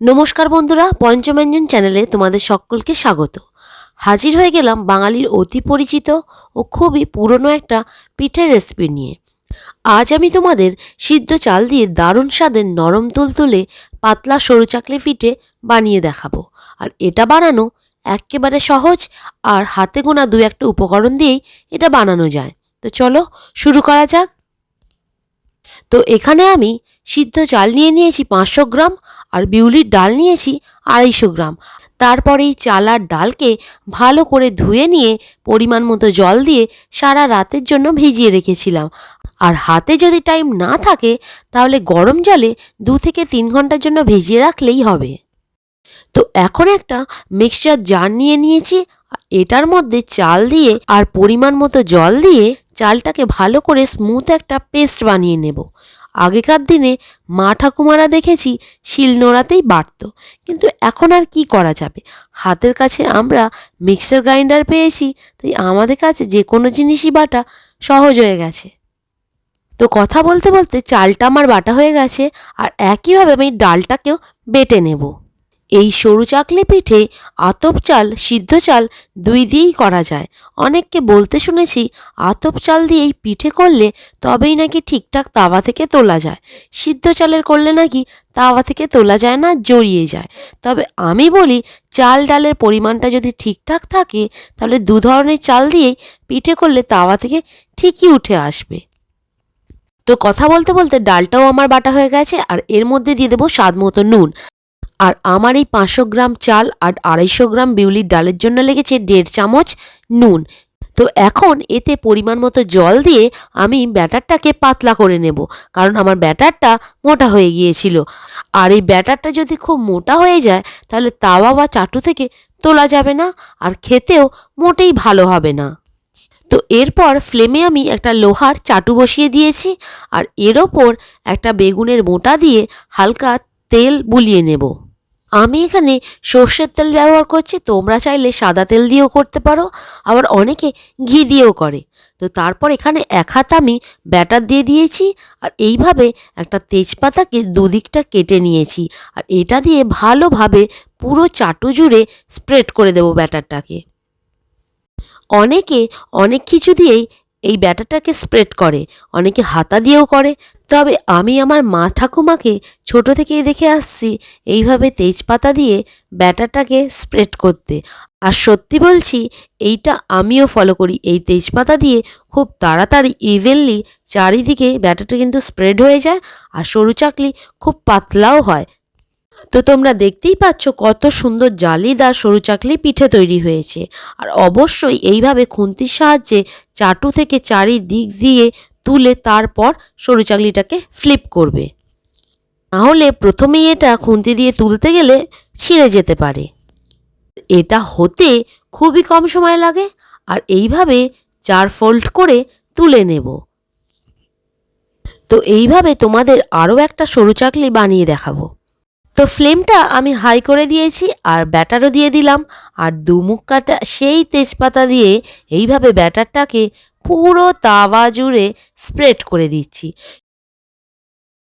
নমস্কার বন্ধুরা পঞ্চমঞ্জন চ্যানেলে তোমাদের সকলকে স্বাগত। হাজির হয়ে গেলাম বাঙালির অতি পরিচিত ও খুবই পুরনো একটা পিঠের রেসিপি নিয়ে। আজ আমি তোমাদের সিদ্ধ চাল দিয়ে দারুণ স্বাদের নরম তুলতুলে পাতলা সরু চাকলি পিঠে বানিয়ে দেখাবো। আর এটা বানানো একেবারে সহজ আর হাতে গোনা দু একটা উপকরণ দিয়েই এটা বানানো যায়। তো চলো শুরু করা যাক। তো এখানে আমি সিদ্ধ চাল নিয়ে নিয়েছি পাঁচশো গ্রাম আর বিউলির ডাল নিয়েছি আড়াইশো গ্রাম। তারপরে এই চাল আর ডালকে ভালো করে ধুয়ে নিয়ে পরিমাণ মতো জল দিয়ে সারা রাতের জন্য ভিজিয়ে রেখেছিলাম। আর হাতে যদি টাইম না থাকে, তাহলে গরম জলে দু থেকে তিন ঘণ্টার জন্য ভিজিয়ে রাখলেই হবে। তো এখন একটা মিক্সচার জার নিয়ে নিয়েছি এটার মধ্যে চাল দিয়ে আর পরিমাণ মতো জল দিয়ে চালটাকে ভালো করে স্মুথ একটা পেস্ট বানিয়ে নেব। আগেকার দিনে মা ঠাকুমারা দেখেছি শিল নোড়াতেই বাটত, কিন্তু এখন আর কি করা যাবে? হাতের কাছে আমরা মিক্সার গ্রাইন্ডার পেয়েছি, তাই আমাদের কাছে যে কোনো জিনিসই বাটা সহজ হয়ে গেছে। তো কথা বলতে বলতে চালটা আমার বাটা হয়ে গেছে, আর একইভাবে আমি ডালটাকেও বেটে নেব। এই সরু চাকলে পিঠে আতপ চাল, সিদ্ধ চাল দুই দিয়েই করা যায়। অনেককে বলতে শুনেছি আতপ চাল দিয়েই পিঠে করলে তবেই নাকি ঠিকঠাক তাওয়া থেকে তোলা যায়। সিদ্ধ চালের করলে নাকি তাওয়া থেকে তোলা যায় না, জড়িয়ে যায়। তবে আমি বলি চাল ডালের পরিমাণটা যদি ঠিকঠাক থাকে, তাহলে দু ধরনের চাল দিয়েই পিঠে করলে তাওয়া থেকে ঠিকই উঠে আসবে। তো কথা বলতে বলতে ডালটাও আমার বাটা হয়ে গেছে, আর এর মধ্যে দিয়ে দেবো স্বাদ মতো নুন। আর আমার এই পাঁচশো গ্রাম চাল আর আড়াইশো গ্রাম বিউলির ডালের জন্য লেগেছে দেড় চামচ নুন। তো এখন এতে পরিমাণ মতো জল দিয়ে আমি ব্যাটারটাকে পাতলা করে নেব, কারণ আমার ব্যাটারটা মোটা হয়ে গিয়েছিল। আর এই ব্যাটারটা যদি খুব মোটা হয়ে যায়, তাহলে তাওয়া বা চাটু থেকে তোলা যাবে না আর খেতেও মোটেই ভালো হবে না। তো এরপর ফ্লেমে আমি একটা লোহার চাটু বসিয়ে দিয়েছি আর এর ওপর একটা বেগুনের মোটা দিয়ে হালকা তেল বুলিয়ে নেব। আমি এখানে সর্ষের তেল ব্যবহার করছি, তোমরা চাইলে সাদা তেল দিয়েও করতে পারো, আবার অনেকে ঘি দিয়েও করে। তো তারপর এখানে এক হাত আমি ব্যাটার দিয়ে দিয়েছি, আর এইভাবে একটা তেজপাতাকে দুদিকটা কেটে নিয়েছি, আর এটা দিয়ে ভালোভাবে পুরো চাটু জুড়ে স্প্রেড করে দেবো ব্যাটারটাকে। অনেকে অনেক কিছু দিয়েই এই ব্যাটারটাকে স্প্রেড করে। অনেকে হাতা দিয়েও করে। তবে আমি আমার মা ঠাকুমাকে ছোট থেকেই দেখে আসছি এইভাবে তেজপাতা দিয়ে ব্যাটারটাকে স্প্রেড করতে। আর সত্যি বলছি, এইটা আমিও ফলো করি। এই তেজপাতা দিয়ে খুব তাড়াতাড়ি ইভেনলি চারিদিকে ব্যাটারটা কিন্তু স্প্রেড হয়ে যায়। আর সরু চাকলি খুব পাতলাও হয়। তো তোমরা দেখতেই পাচ্ছ কত সুন্দর জালিদার সরু চাকলি পিঠে তৈরি হয়েছে। আর অবশ্যই এইভাবে খুন্তির সাহায্যে চাটু থেকে চারিদিক দিয়ে তুলে তারপর সরু চাকলিটাকে ফ্লিপ করবে। নাহলে প্রথমেই এটা খুন্তি দিয়ে তুলতে গেলে ছিঁড়ে যেতে পারে। এটা হতে খুবই কম সময় লাগে আর এইভাবে চার ফোল্ড করে তুলে নেব। তো এইভাবে তোমাদের আরও একটা সরু চাকলি বানিয়ে দেখাবো। তো ফ্লেমটা আমি হাই করে দিয়েছি আর ব্যাটারও দিয়ে দিলাম। আর দুমুখ কাটা সেই তেজপাতা দিয়ে এইভাবে ব্যাটারটাকে পুরো তাওয়া জুড়ে স্প্রেড করে দিচ্ছি।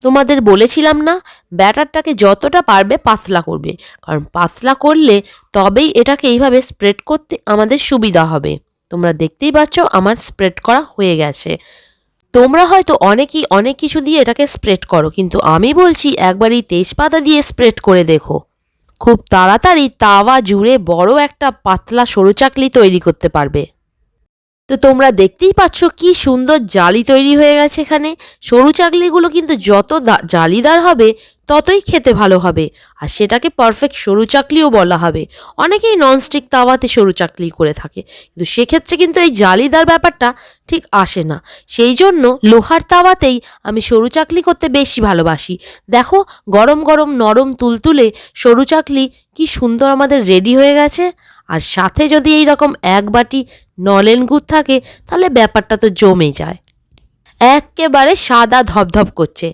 তোমাদের বলেছিলাম না, ব্যাটারটাকে যতটা পারবে পাতলা করবে। কারণ পাতলা করলে তবেই এটাকে এইভাবে স্প্রেড করতে আমাদের সুবিধা হবে। তোমরা দেখতেই পাচ্ছ আমার স্প্রেড করা হয়ে গেছে। তোমরা হয়তো অনেকেই, অনেক কিছু দিয়ে এটাকে স্প্রেড করো, কিন্তু আমি বলছি একবার এই তেজপাতা দিয়ে স্প্রেড করে দেখো। খুব তাড়াতাড়ি তাওয়া জুড়ে বড় একটা পাতলা সরু চাকলি তৈরি করতে পারবে। তো তোমরা দেখতেই পাচ্ছ কি সুন্দর জালি তৈরি হয়ে গেছে এখানে। সরু চাকলিগুলো কিন্তু যত জালিদার হবে ততই খেতে ভালো হবে। আর সেটাকে পারফেক্ট সরু চাকলিও বলা হবে। অনেকেই ননস্টিক তাওয়াতে সরু চাকলি করে থাকে। কিন্তু সেক্ষেত্রে কিন্তু এই জালিদার ব্যাপারটা ঠিক আসে না। সেই জন্য লোহার তাওয়াতেই আমি সরু চাকলি করতে বেশি ভালোবাসি। দেখো, গরম গরম নরম তুলতুলে সরু চাকলি কি সুন্দর আমাদের রেডি হয়ে গেছে। আর সাথে যদি এই রকম এক বাটি নলেন গুড় থাকে, তাহলে ব্যাপারটা তো জমে যায়। একেবারে সাদা ধপধপ করছে।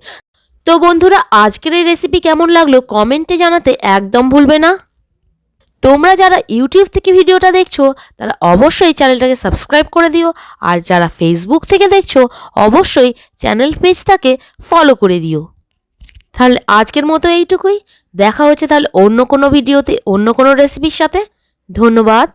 তো বন্ধুরা, আজকের এই রেসিপি কেমন লাগল কমেন্টে জানাতে একদম ভুলবে না। তোমরা যারা ইউটিউব থেকে ভিডিওটা দেখছ, তারা অবশ্যই চ্যানেলটাকে সাবস্ক্রাইব করে দিও। আর যারা ফেসবুক থেকে দেখছ, অবশ্যই চ্যানেল পেজটাকে ফলো করে দিও। তাহলে আজকের মতো এইটুকুই। দেখা হচ্ছে তাহলে অন্য কোনো ভিডিওতে, অন্য কোনো রেসিপির সাথে। ধন্যবাদ।